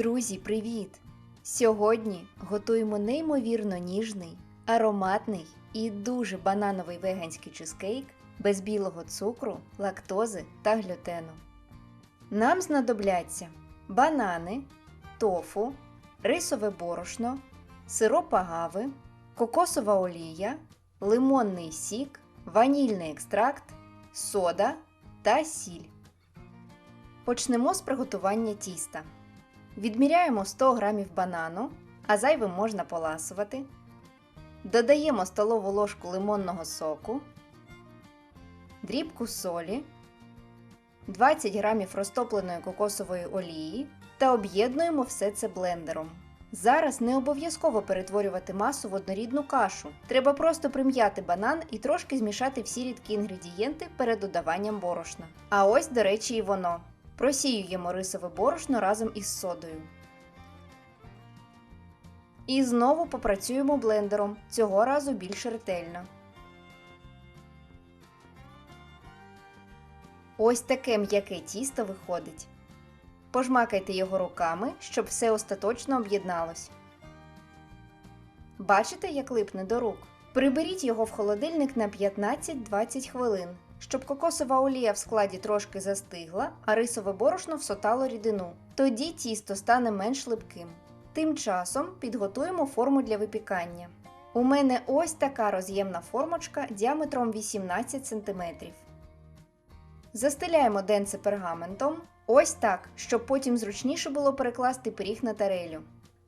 Друзі, привіт! Сьогодні готуємо неймовірно ніжний, ароматний і дуже банановий веганський чизкейк без білого цукру, лактози та глютену. Нам знадобляться банани, тофу, рисове борошно, сироп агави, кокосова олія, лимонний сік, ванільний екстракт, сода та сіль. Почнемо з приготування тіста. Відміряємо 100 г банану, а зайвим можна поласувати. Додаємо столову ложку лимонного соку, дрібку солі, 20 г розтопленої кокосової олії та об'єднуємо все це блендером. Зараз не обов'язково перетворювати масу в однорідну кашу. Треба просто прим'яти банан і трошки змішати всі рідкі інгредієнти перед додаванням борошна. А ось, до речі, і воно. Просіюємо рисове борошно разом із содою. І знову попрацюємо блендером, цього разу більш ретельно. Ось таке м'яке тісто виходить. Пожмакайте його руками, щоб все остаточно об'єдналось. Бачите, як липне до рук? Приберіть його в холодильник на 15-20 хвилин, щоб кокосова олія в складі трошки застигла, а рисове борошно всотало рідину. Тоді тісто стане менш липким. Тим часом підготуємо форму для випікання. У мене ось така роз'ємна формочка діаметром 18 см. Застеляємо денце пергаментом. Ось так, щоб потім зручніше було перекласти пиріг на тарелю.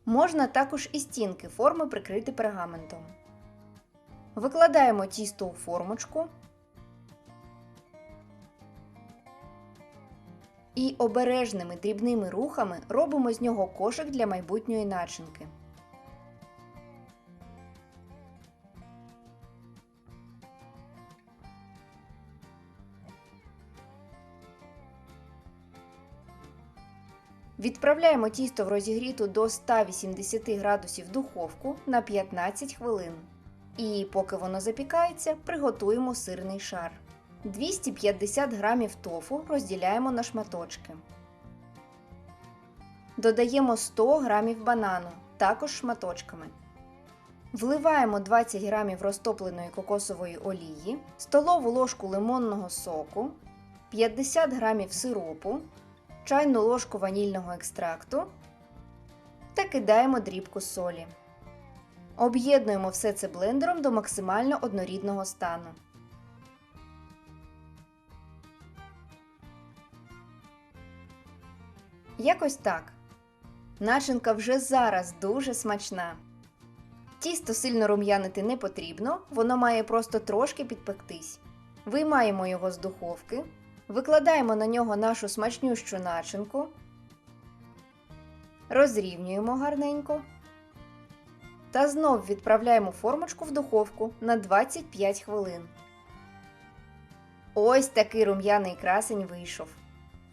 Можна також і стінки форми прикрити пергаментом. Викладаємо тісто у формочку і обережними дрібними рухами робимо з нього кошик для майбутньої начинки. Відправляємо тісто в розігріту до 180 градусів духовку на 15 хвилин. І поки воно запікається, приготуємо сирний шар. 250 грамів тофу розділяємо на шматочки. Додаємо 100 грамів банану, також шматочками. Вливаємо 20 грамів розтопленої кокосової олії, столову ложку лимонного соку, 50 грамів сиропу, чайну ложку ванільного екстракту та кидаємо дрібку солі. Об'єднуємо все це блендером до максимально однорідного стану. Якось так. Начинка вже зараз дуже смачна. Тісто сильно рум'янити не потрібно, воно має просто трошки підпектись. Виймаємо його з духовки, викладаємо на нього нашу смачнющу начинку, розрівнюємо гарненько та знов відправляємо формочку в духовку на 25 хвилин. Ось такий рум'яний красень вийшов.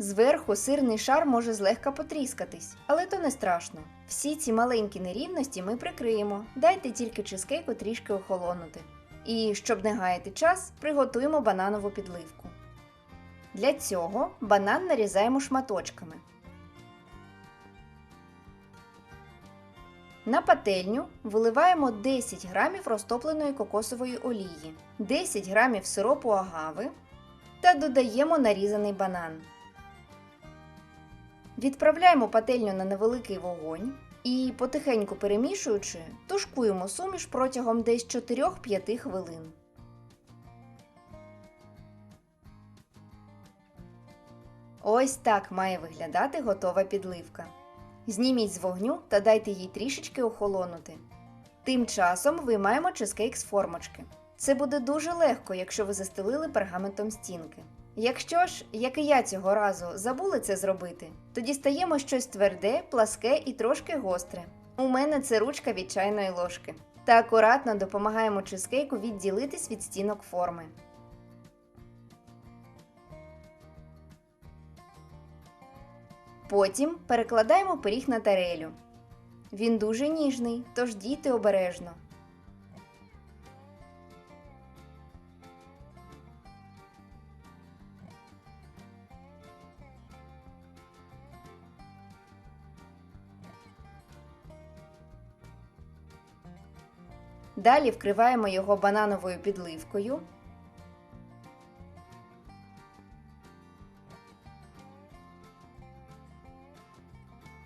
Зверху сирний шар може злегка потріскатись, але то не страшно. Всі ці маленькі нерівності ми прикриємо, дайте тільки чизкейку трішки охолонути. І, щоб не гаяти час, приготуємо бананову підливку. Для цього банан нарізаємо шматочками. На пательню виливаємо 10 грамів розтопленої кокосової олії, 10 грамів сиропу агави та додаємо нарізаний банан. Відправляємо пательню на невеликий вогонь і, потихеньку перемішуючи, тушкуємо суміш протягом десь 4-5 хвилин. Ось так має виглядати готова підливка. Зніміть з вогню та дайте їй трішечки охолонути. Тим часом виймаємо чизкейк з формочки. Це буде дуже легко, якщо ви застелили пергаментом стінки. Якщо ж, як і я цього разу, забули це зробити, то дістаємо щось тверде, пласке і трошки гостре. У мене це ручка від чайної ложки. Та акуратно допомагаємо чизкейку відділитись від стінок форми. Потім перекладаємо пиріг на тарелю. Він дуже ніжний, тож дійте обережно. Далі вкриваємо його банановою підливкою.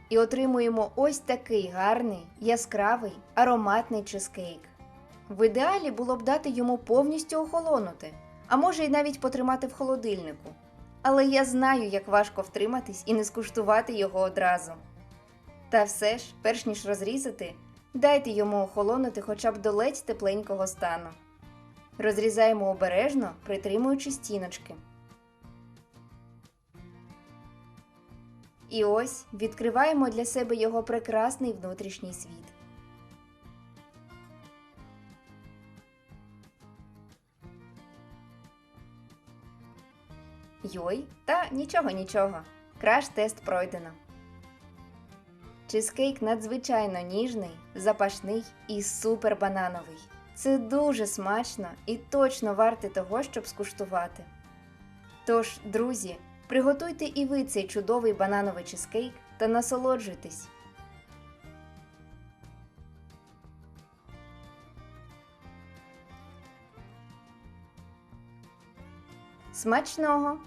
І отримуємо ось такий гарний, яскравий, ароматний чизкейк. В ідеалі було б дати йому повністю охолонути, а може й навіть потримати в холодильнику. Але я знаю, як важко втриматись і не скуштувати його одразу. Та все ж, перш ніж розрізати, дайте йому охолонути хоча б до ледь тепленького стану. Розрізаємо обережно, притримуючи стіночки. І ось відкриваємо для себе його прекрасний внутрішній світ. Йой, та нічого нічого. Краш-тест пройдено. Чизкейк надзвичайно ніжний, запашний і супер банановий. Це дуже смачно і точно варте того, щоб скуштувати. Тож, друзі, приготуйте і ви цей чудовий банановий чизкейк та насолоджуйтесь. Смачного!